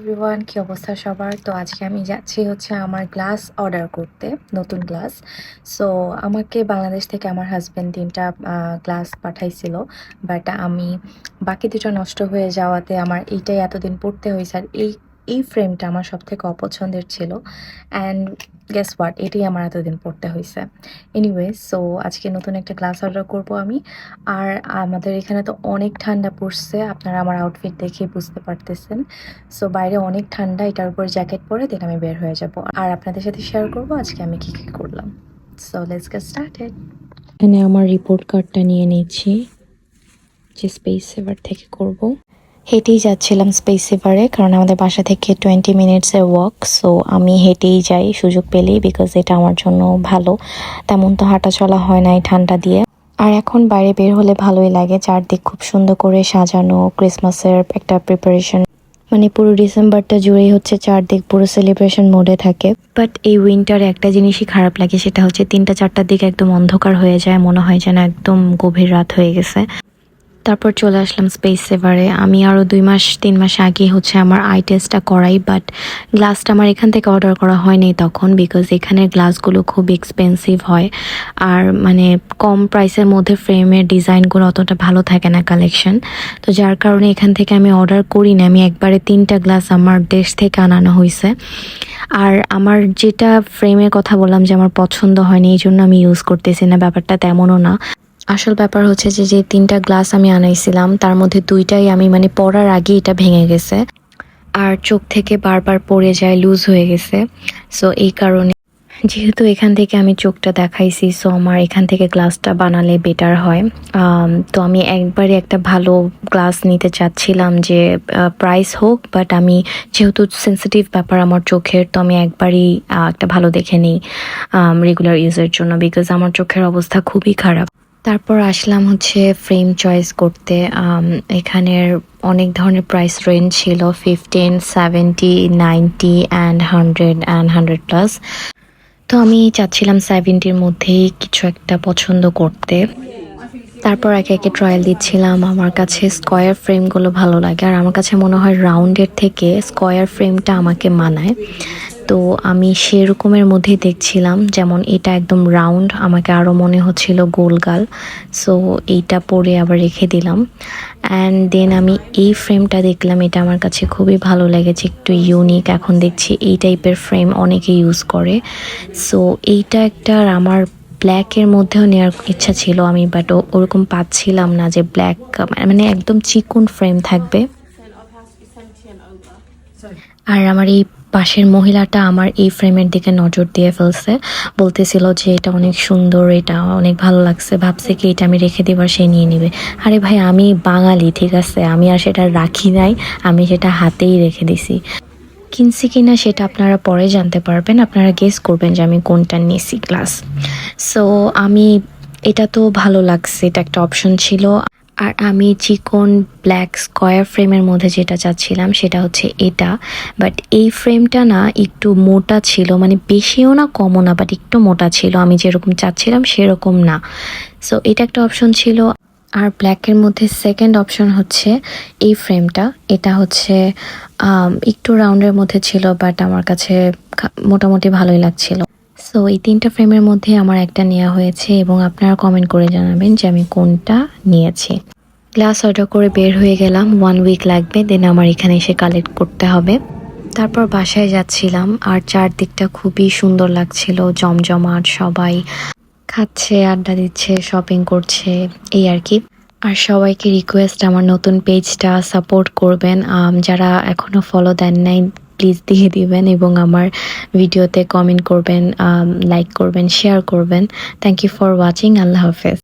Everyone কি অবস্থা সবার? তো আজকে আমি যাচ্ছি হচ্ছে আমার গ্লাস অর্ডার করতে, নতুন গ্লাস। সো আমাকে বাংলাদেশ থেকে আমার হাজব্যান্ড তিনটা গ্লাস পাঠাইছিল। বাট আমি, বাকি দুটো নষ্ট হয়ে যাওয়াতে আমার এইটাই এতদিন পড়তে হয়েছে। আর এই এই ফ্রেমটা আমার সব থেকে অপছন্দের ছিল। অ্যান্ড গ্যাস হোয়াট এটাই আমার এতদিন পড়তে হয়েছে এনিওয়ে সো আজকে নতুন একটা গ্লাস অর্ডার করব আমি। আর আমাদের এখানে তো অনেক ঠান্ডা পড়ছে। আপনারা আমার আউটফিট দেখে বুঝতে পারতেছেন। সো বাইরে অনেক ঠান্ডা, এটার উপর জ্যাকেট পরে দেন আমি বের হয়ে যাব। আর আপনাদের সাথে শেয়ার করব আজকে আমি কী কী করলাম। সো লেটস গেট স্টার্টেড এখানে আমার রিপোর্ট কার্ডটা নিয়ে নিয়েছি যে স্পেস সেভার থেকে করব। হেঁটেই যাচ্ছিলাম স্পেস সেভারে কারণ আমাদের বাসা থেকে টোয়েন্টি মিনিটসের ওয়াক সো আমি হেঁটেই যাই, সুযোগ পেলেই বিকজ এটা আমার জন্য ভালো। তেমন তো হাঁটা চলা হয় না এই ঠান্ডা দিয়ে। আর এখন বাইরে বের হলে ভালোই লাগে, চারদিক খুব সুন্দর করে সাজানো ক্রিসমাসের একটা প্রিপারেশন মানে পুরো ডিসেম্বরটা জুড়েই হচ্ছে চারদিক পুরো সেলিব্রেশন মোডে থাকে। বাট এই উইন্টারে একটা জিনিসই খারাপ লাগে, সেটা হচ্ছে তিনটা চারটার দিকে একদম অন্ধকার হয়ে যায়, মনে হয় যেন একদম গভীর রাত হয়ে গেছে। তারপর চলে আসলাম স্পেস সেভারে আমি আরও দুই মাস, তিন মাস আগে হচ্ছে আমার আই টেস্টটা করাই বাট গ্লাসটা আমার এখান থেকে অর্ডার করা হয়নি তখন বিকজ এখানের গ্লাসগুলো খুব এক্সপেন্সিভ হয়। আর মানে কম প্রাইসের মধ্যে ফ্রেমের ডিজাইনগুলো অতটা ভালো থাকে না কালেকশন তো যার কারণে এখান থেকে আমি অর্ডার করি না আমি একবারে তিনটা গ্লাস আমার দেশ থেকে আনানো হয়েছে আর আমার যেটা ফ্রেমের কথা বললাম যে আমার পছন্দ হয়নি, এই জন্য আমি ইউজ করতেছি না, ব্যাপারটা তেমনও না। আসল ব্যাপার হচ্ছে যে যে তিনটা গ্লাস আমি আনাইছিলাম, তার মধ্যে দুইটাই আমি মানে পড়ার আগে এটা ভেঙে গেছে। আর চোখ থেকে বারবার পড়ে যায়, লুজ হয়ে গেছে। সো এই কারণে যেহেতু এখান থেকে আমি চোখটা দেখাইছি সো আমার এখান থেকে গ্লাসটা বানালে বেটার হয়। তো আমি একবারে একটা ভালো গ্লাস নিতে চাচ্ছিলাম যে প্রাইস হোক বাট আমি যেহেতু সেন্সিটিভ ব্যাপার আমার চোখের, তো আমি একবারই একটা ভালো দেখে নিই রেগুলার ইউজের জন্য বিকজ আমার চোখের অবস্থা খুবই খারাপ। তারপর আসলাম হচ্ছে ফ্রেম চয়েস করতে এখানের অনেক ধরনের প্রাইস রেঞ্জ ছিল fifteen seventy ninety and hundred and hundred plus তো আমি চাচ্ছিলাম সেভেন্টির মধ্যেই কিছু একটা পছন্দ করতে। তারপর একে একে ট্রায়াল দিচ্ছিলাম, আমার কাছে স্কোয়ার ফ্রেমগুলো ভালো লাগে। আর আমার কাছে মনে হয় রাউন্ডের থেকে স্কোয়ার ফ্রেমটা আমাকে মানায়। তো আমি সেরকমের মধ্যেই দেখছিলাম যেমন এটা একদম রাউন্ড আমাকে আরও মনে হচ্ছিল গোলগাল সো এইটা পরে আবার রেখে দিলাম। অ্যান্ড দেন আমি এই ফ্রেমটা দেখলাম এটা আমার কাছে খুবই ভালো লেগেছে একটু ইউনিক এখন দেখছি এই টাইপের ফ্রেম অনেকে ইউজ করে। সো এইটা একটা আমার ব্ল্যাকের মধ্যেও নেওয়ার ইচ্ছা ছিল আমি বাট ওরকম পাচ্ছিলাম না যে ব্ল্যাক মানে একদম চিকন ফ্রেম থাকবে। আর আমার এই পাশের মহিলাটা আমার এই ফ্রেমের দিকে নজর দিয়ে ফেলছে। বলতেছিল যে এটা অনেক সুন্দর, এটা অনেক ভালো লাগছে। ভাবছে কি এটা আমি রেখে দেবার সে নিয়ে নিবে। আরে ভাই, আমি বাঙালি, ঠিক আছে? আমি আর সেটা রাখি নাই, আমি সেটা হাতেই রেখে দিছি। কিনছি কিনা সেটা আপনারা পরে জানতে পারবেন। আপনারা গেস করবেন যে আমি কোনটা নিয়েছি ক্লাস সো আমি, এটা তো ভালো লাগছে, এটা একটা অপশন ছিল। আর আমি চিকন ব্ল্যাক স্কোয়ার ফ্রেমের মধ্যে যেটা চাচ্ছিলাম, সেটা হচ্ছে এটা। বাট এই ফ্রেমটা না একটু মোটা ছিল মানে বেশিও না, কমও না বাট একটু মোটা ছিল। আমি যেরকম চাচ্ছিলাম, সেরকম না। সো এটা একটা অপশন ছিল। আর ব্ল্যাকের মধ্যে সেকেন্ড অপশন হচ্ছে এই ফ্রেমটা এটা হচ্ছে একটু রাউন্ডের মধ্যে ছিল বাট আমার কাছে মোটামুটি ভালোই লাগছিল। সো এই তিনটা ফ্রেমের মধ্যে আমার একটা নেওয়া হয়েছে এবং আপনারা কমেন্ট করে জানাবেন যে আমি কোনটা নিয়েছি। গ্লাস অর্ডার করে বের হয়ে গেলাম ওয়ান উইক লাগবে দেন আমার এখানে এসে কালেক্ট করতে হবে। তারপর বাসায় যাচ্ছিলাম, আর চারদিকটা খুবই সুন্দর লাগছিল, জমজমাট, সবাই খাচ্ছে, আড্ডা দিচ্ছে শপিং করছে, এই আর কি। আর সবাইকে রিকোয়েস্ট আমার নতুন পেজটা সাপোর্ট করবেন। যারা এখনও ফলো দেন নাই প্লিজ দিয়ে দিবেন এবং আমার ভিডিওতে কমেন্ট করবেন লাইক করবেন শেয়ার করবেন। থ্যাংক ইউ ফর ওয়াচিং আল্লাহ হাফেজ।